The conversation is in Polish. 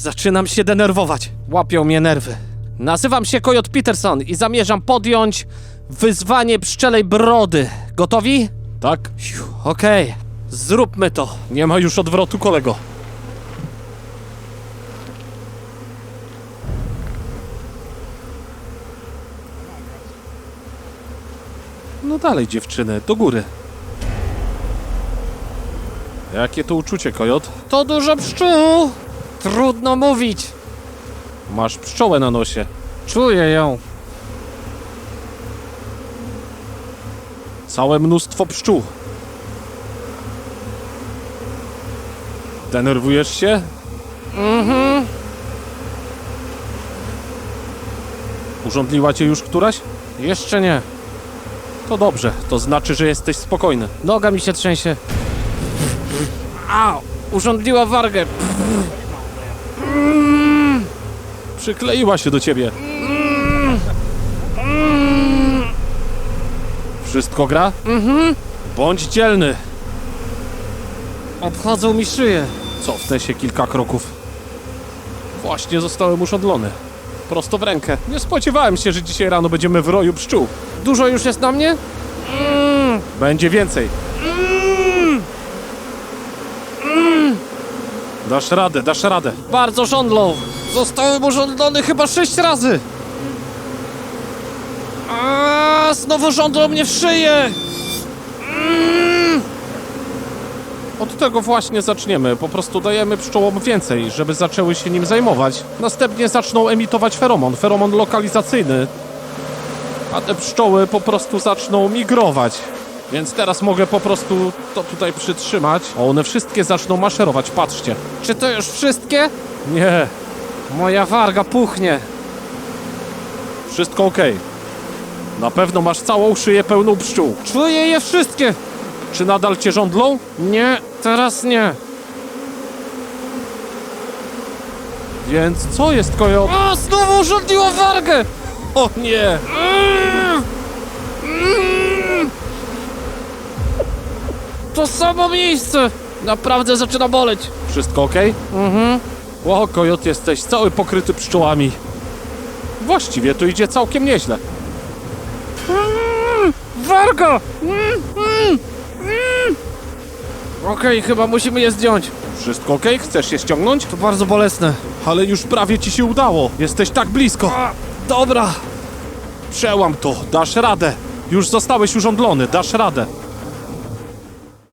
Zaczynam się denerwować. Łapią mnie nerwy. Nazywam się Kojot Peterson i zamierzam podjąć wyzwanie pszczelej brody. Gotowi? Tak. Okej, zróbmy to. Nie ma już odwrotu, kolego. No dalej, dziewczyny, do góry. Jakie to uczucie, Kojot? To dużo pszczół! Trudno mówić. Masz pszczołę na nosie. Czuję ją. Całe mnóstwo pszczół. Denerwujesz się? Mhm. Urządliła cię już któraś? Jeszcze nie. To dobrze, to znaczy, że jesteś spokojny. Noga mi się trzęsie. Au! Urządliła wargę. Przykleiła się do ciebie. Wszystko gra? Mhm. Bądź dzielny. Obchodzą mi szyję. Cofnę się kilka kroków. Właśnie zostałem uszodlony. Prosto w rękę. Nie spodziewałem się, że dzisiaj rano będziemy w roju pszczół. Dużo już jest na mnie? Będzie więcej. Dasz radę, dasz radę. Bardzo żądlą. Zostałem urządlony chyba sześć razy. A, znowu żądlą mnie w szyję. Mm. Od tego właśnie zaczniemy. Po prostu dajemy pszczołom więcej, żeby zaczęły się nim zajmować. Następnie zaczną emitować feromon, feromon lokalizacyjny. A te pszczoły po prostu zaczną migrować. Więc teraz mogę po prostu to tutaj przytrzymać. A one wszystkie zaczną maszerować, patrzcie. Czy to już wszystkie? Nie. Moja warga puchnie. Wszystko ok. Na pewno masz całą szyję pełną pszczół. Czuję je wszystkie. Czy nadal cię żądlą? Nie, teraz nie. Więc co jest kojo? A, znowu urządliło wargę! O nie! To samo miejsce! Naprawdę zaczyna boleć. Wszystko ok? Mhm. Ło, kojot, jesteś cały pokryty pszczołami. Właściwie to idzie całkiem nieźle. Warga! Okej, chyba musimy je zdjąć. Wszystko ok? Chcesz je ściągnąć? To bardzo bolesne. Ale już prawie ci się udało. Jesteś tak blisko. dobra. Przełam to, dasz radę. Już zostałeś urządlony, dasz radę.